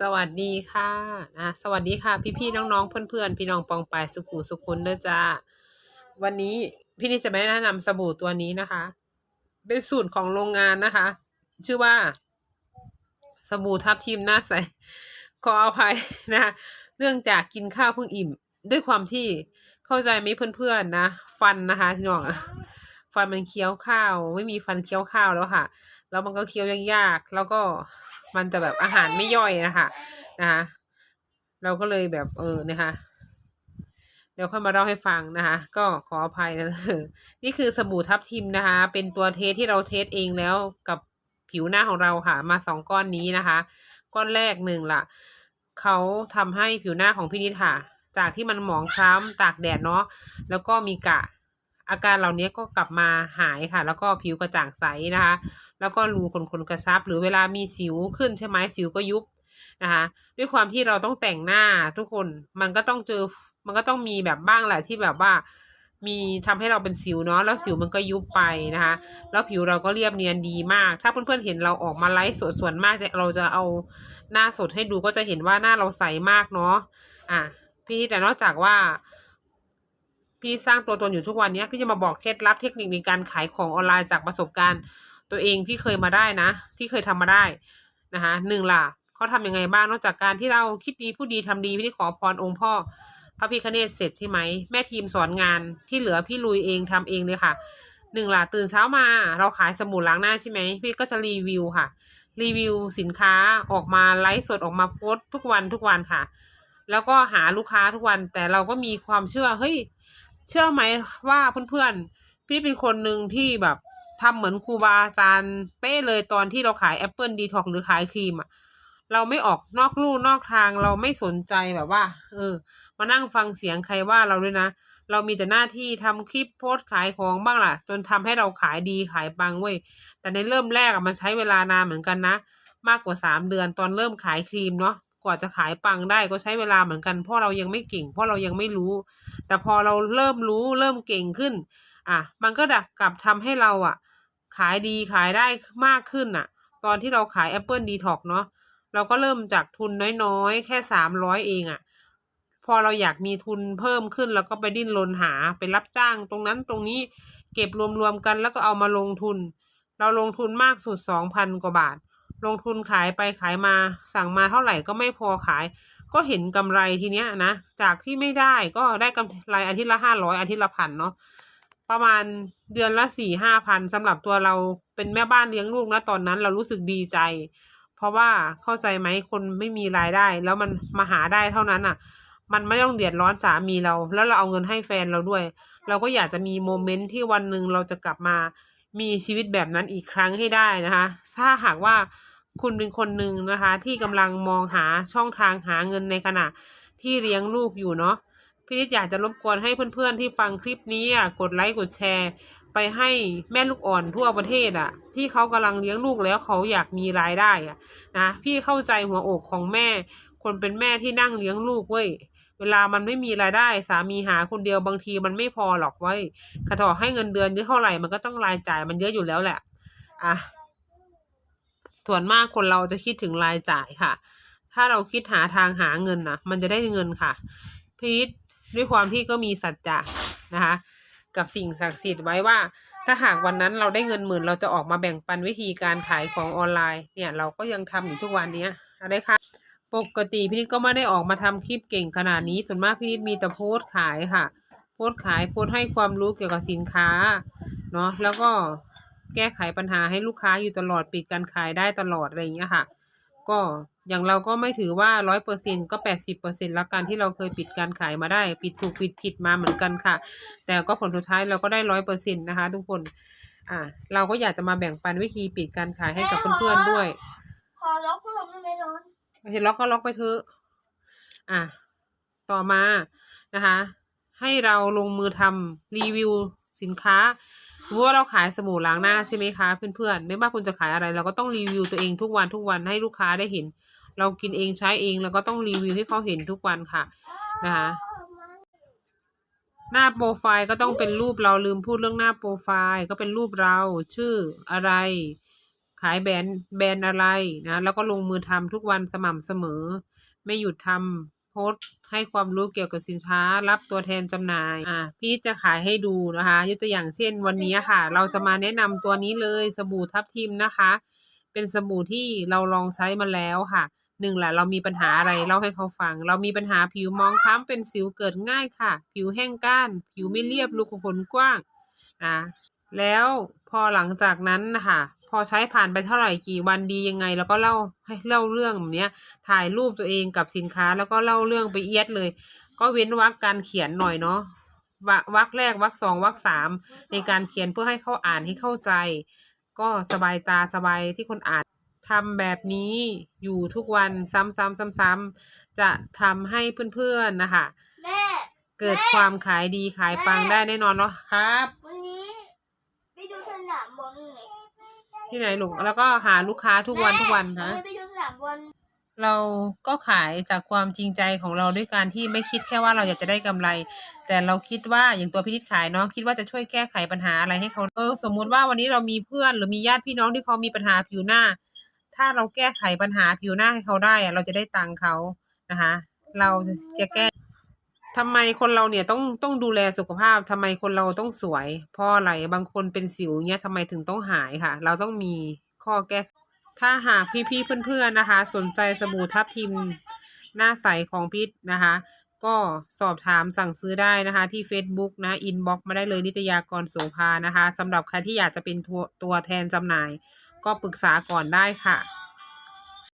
สวัสดีค่ะนะสวัสดีค่ะ พี่ๆน้องๆเพื่อนๆพี่น้องปองปายสุขุสุขุนเด้อจ้าวันนี้พี่นี่จะม่แนะนำสบู่ตัวนี้นะคะ เป็นสูตรของโรงงานนะคะ ชื่อว่า สบู่ทับทิมหน้าใสขออภัยนะคะเนื่องจากกินข้าวเพิ่งอิ่ม ด้วยความที่เข้าใจไหมเพื่อนๆนะ ฟันนะคะพี่น้อง ฟันมันเคี้ยวข้าว ไม่มีฟันเคี้ยวข้าวแล้วค่ะ แล้วมันก็เคี้ยวยากๆแล้วก็มันจะแบบอาหารไม่ย่อยนะคะนะคะเราก็เลยแบบเออนะคะเดี๋ยวค่อยมาเล่าให้ฟังนะคะ ก็ขออภัยนะนี่คือสบู่ทับทิมนะคะ เป็นตัวเทสที่เราเทสเองแล้วกับผิวหน้าของเราค่ะ มาสองก้อนนี้นะคะ ก้อนแรกหนึ่งละเขาทำให้ผิวหน้าของพี่นิดค่ะ จากที่มันหมองคล้ำตากแดดเนาะแล้วก็มีกระ อาการเหล่านี้ก็กลับมาหายค่ะ แล้วก็ผิวกระจ่างใสนะคะ แล้วก็รูขนขนกระชับ หรือเวลามีสิวขึ้นใช่ไหมสิวก็ยุบนะคะด้วยความที่เราต้องแต่งหน้าทุกคนมันก็ต้องเจอมันก็ต้องมีแบบบ้างแหละที่แบบว่า มีทำให้เราเป็นสิวเนาะแล้วสิวมันก็ยุบไปนะคะ แล้วผิวเราก็เรียบเนียนดีมาก ถ้าเพื่อนๆเห็นเราออกมาไลฟ์สดส่วนมากจะเราจะเอาหน้าสดให้ดูก็จะเห็นว่าหน้าเราใสมากเนาะอะพี่แต่นอกจากว่า พี่สร้างตัวตนอยู่ทุกวันนี้พี่จะมาบอกเคล็ดลับเทคนิคในการขายของออนไลน์จากประสบการณ์ ตัวเองที่เคยมาได้นะ ที่เคยทำมาได้นะคะหนึ่งล่ะเขาทำยังไงบ้างนอกจากการที่เราคิดดีผู้ดีทำดีพี่ได้ขอพรองค์พ่อพระพิคเนศเสร็จใช่ไหมแม่ทีมสอนงานที่เหลือพี่ลุยเองทำเองเลยค่ะหนึ่งล่ะตื่นเช้ามาเราขายสบู่ล้างหน้าใช่ไหมพี่ก็จะรีวิวค่ะ รีวิวสินค้าออกมาไลฟ์สดออกมาโพสต์ทุกวันทุกวันค่ะ แล้วก็หาลูกค้าทุกวันแต่เราก็มีความเชื่อเฮ้ย เชื่อไหมว่าเพื่อนๆ พี่เป็นคนหนึ่งที่แบบทำเหมือนครูบาอาจารย์เป้เลยตอนที่เราขายแอปเปิลดีท็อกหรือขายครีมอะเราไม่ออกนอกลู่นอกทางเราไม่สนใจแบบว่า เออ มานั่งฟังเสียงใครว่าเราด้วยนะ เรามีแต่หน้าที่ทำคลิปโพสต์ขายของบ้างล่ะ จนทำให้เราขายดีขายปังเว้ยแต่ในเริ่มแรกอะมันใช้เวลานานเหมือนกันนะ มากกว่าสามเดือนตอนเริ่มขายครีมเนาะ กว่าจะขายปังได้ก็ใช้เวลาเหมือนกัน เพราะเรายังไม่เก่ง เพราะเรายังไม่รู้ แต่พอเราเริ่มรู้เริ่มเก่งขึ้น อะ มันก็ดักกลับทำให้เราอะ ขายดีขายได้มากขึ้นอะ ตอนที่เราขาย Apple Detox เนาะเราก็เริ่มจากทุนน้อยๆ แค่สามร้อยเองอะ พอเราอยากมีทุนเพิ่มขึ้นเราก็ไปดิ้นรนหาไปรับจ้าง ตรงนั้นตรงนี้เก็บรวมๆกันแล้วก็เอามาลงทุน เราลงทุนมากสุดสองพันกว่าบาท ลงทุนขายไปขายมา สั่งมาเท่าไหร่ก็ไม่พอขาย ก็เห็นกำไรทีเนี้ยนะ จากที่ไม่ได้ก็ได้กำไรอาทิตย์ละห้าร้อยอาทิตย์ละพันเนาะประมาณเดือนละสี่ห้าพันสำหรับตัวเราเป็นแม่บ้านเลี้ยงลูกนะตอนนั้นเรารู้สึกดีใจ เพราะว่าเข้าใจไหมคนไม่มีรายได้ แล้วมันมาหาได้เท่านั้นอะ มันไม่ต้องเดือดร้อนสามีเรา แล้วเราเอาเงินให้แฟนเราด้วย เราก็อยากจะมีโมเมนต์ที่วันหนึ่งเราจะกลับมา มีชีวิตแบบนั้นอีกครั้งให้ได้นะคะ ถ้าหากว่าคุณเป็นคนหนึ่งนะคะ ที่กำลังมองหาช่องทางหาเงินในขณะที่เลี้ยงลูกอยู่เนาะพี่นิอยากจะรบกวนให้เพื่อนๆที่ฟังคลิปนี้อะกดไลค์กดแชร์ ไปให้แม่ลูกอ่อนทั่วประเทศอะ ที่เขากำลังเลี้ยงลูกแล้วเขาอยากมีรายได้อะนะพี่เข้าใจหัวอกของแม่ คนเป็นแม่ที่นั่งเลี้ยงลูกเว้ย เวลามันไม่มีรายได้สามีหาคนเดียวบางทีมันไม่พอหรอกเว้ยกระถอให้เงินเดือนเยอะเท่าไหร่มันก็ต้องรายจ่ายมันเยอะอยู่แล้วแหละ อะ ส่วนมากคนเราจะคิดถึงรายจ่ายค่ะ ถ้าเราคิดหาทางหาเงินนะมันจะได้เงินค่ะ พีทด้วยความที่ก็มีสัจจะนะคะ กับสิ่งศักดิ์สิทธิ์ไว้ว่า ถ้าหากวันนั้นเราได้เงินหมื่น เราจะออกมาแบ่งปันวิธีการขายของออนไลน์ เนี่ย เราก็ยังทำอยู่ทุกวันเนี้ยอะไรคะ ปกติพี่นิดก็ไม่ได้ออกมาทำคลิปเก่งขนาดนี้ ส่วนมากพี่นิดมีแต่โพสต์ขายค่ะ โพสต์ขายโพสต์ให้ความรู้เกี่ยวกับสินค้าเนาะแล้วก็แก้ไขปัญหาให้ลูกค้าอยู่ตลอดปิดการขายได้ตลอดอะไรอย่างเงี้ยค่ะ ก็อย่างเราก็ไม่ถือว่าร้อยเปอร์เซ็นก็แปดสิบเปอร์เซ็นแล้วกันที่เราเคยปิดการขายมาได้ ปิดถูกปิดผิดมาเหมือนกันค่ะ แต่ก็ผลสุดท้ายเราก็ได้ร้อยเปอร์เซ็นต์นะคะ ทุกคนอ่าเราก็อยากจะมาแบ่งปันวิธีปิดการขายให้กับเพื่อนๆด้วย เห็นล็อกก็ล็อกไปเถอะอะต่อมานะคะ ให้เราลงมือทำรีวิวสินค้าสมมติว่าเราขายสบู่ล้างหน้าใช่ไหมคะเพื่อนๆไม่ว่าคุณจะขายอะไร เราก็ต้องรีวิวตัวเองทุกวันทุกวันให้ลูกค้าได้เห็น เรากินเองใช้เองแล้วก็ต้องรีวิวให้เขาเห็นทุกวันค่ะนะคะหน้าโปรไฟล์ก็ต้องเป็นรูปเราลืมพูดเรื่องหน้าโปรไฟล์ก็เป็นรูปเราชื่ออะไร ขายแบรนด์แบรนด์อะไรนะ แล้วก็ลงมือทำทุกวันสม่ำเสมอ ไม่หยุดทำโพสต์ให้ความรู้เกี่ยวกับสินค้า รับตัวแทนจำหน่าย อ่า พี่จะขายให้ดูนะคะยกตัวอย่างเช่นวันนี้ค่ะ เราจะมาแนะนำตัวนี้เลยสบู่ทับทิมนะคะ เป็นสบู่ที่เราลองใช้มาแล้วค่ะหนึ่งแหละเรามีปัญหาอะไรเล่าให้เขาฟัง เรามีปัญหาผิวมองคล้ำเป็นสิวเกิดง่ายค่ะ ผิวแห้งก้าน ผิวไม่เรียบรูขุมขนกว้างนะแล้วพอหลังจากนั้นนะคะ พอใช้ผ่านไปเท่าไหร่กี่วันดียังไง แล้วก็เล่าให้เล่าเรื่องแบบเนี้ยถ่ายรูปตัวเองกับสินค้าแล้วก็เล่าเรื่องไปเอียดเลย ก็เว้นวรรคการเขียนหน่อยเนาะวะวรรคแรกวรรคสองวรรคสามในการเขียนเพื่อให้เขาอ่านให้เข้าใจ ก็สบายตาสบายที่คนอ่านทำแบบนี้อยู่ทุกวันซ้ำๆซ้ำๆจะทำให้เพื่อนๆนะคะแม่เกิดความขายดีขายปังได้แน่นอนเนาะครับ วันนี้ไปดูสนามบอลหน่อย ที่ไหนลูกแล้วก็หาลูกค้าทุกวันทุกวันแม่ฮะไปดูสนามบอลเราก็ขายจากความจริงใจของเราด้วยการที่ไม่คิดแค่ว่าเราอยากจะได้กำไร แต่เราคิดว่าอย่างตัวพี่นิดขายเนาะคิดว่าจะช่วยแก้ไขปัญหาอะไรให้เขาเออสมมุติว่าวันนี้เรามีเพื่อนหรือมีญาติพี่น้องที่เขามีปัญหาผิวหน้า ถ้าเราแก้ไขปัญหาผิวหน้าให้เขาได้อะเราจะได้ตังค์เขานะคะ เราจะแก้ ทำไมคนเราเนี่ยต้องต้องดูแลสุขภาพทำไมคนเราต้องสวย เพราะอะไรบางคนเป็นสิวเนี่ยทำไมถึงต้องหายค่ะ เราต้องมีข้อแก้ ถ้าหากพี่ๆเพื่อนๆนะคะ สนใจสบู่ทับทิมหน้าใสของพิษนะคะ ก็สอบถามสั่งซื้อได้นะคะ ที่ Facebook นะอินบ็อกมาได้เลยนิตยากรโสภานะคะสำหรับใครที่อยากจะเป็นตัวตัวแทนจำหน่าย ก็ปรึกษาก่อนได้ค่ะ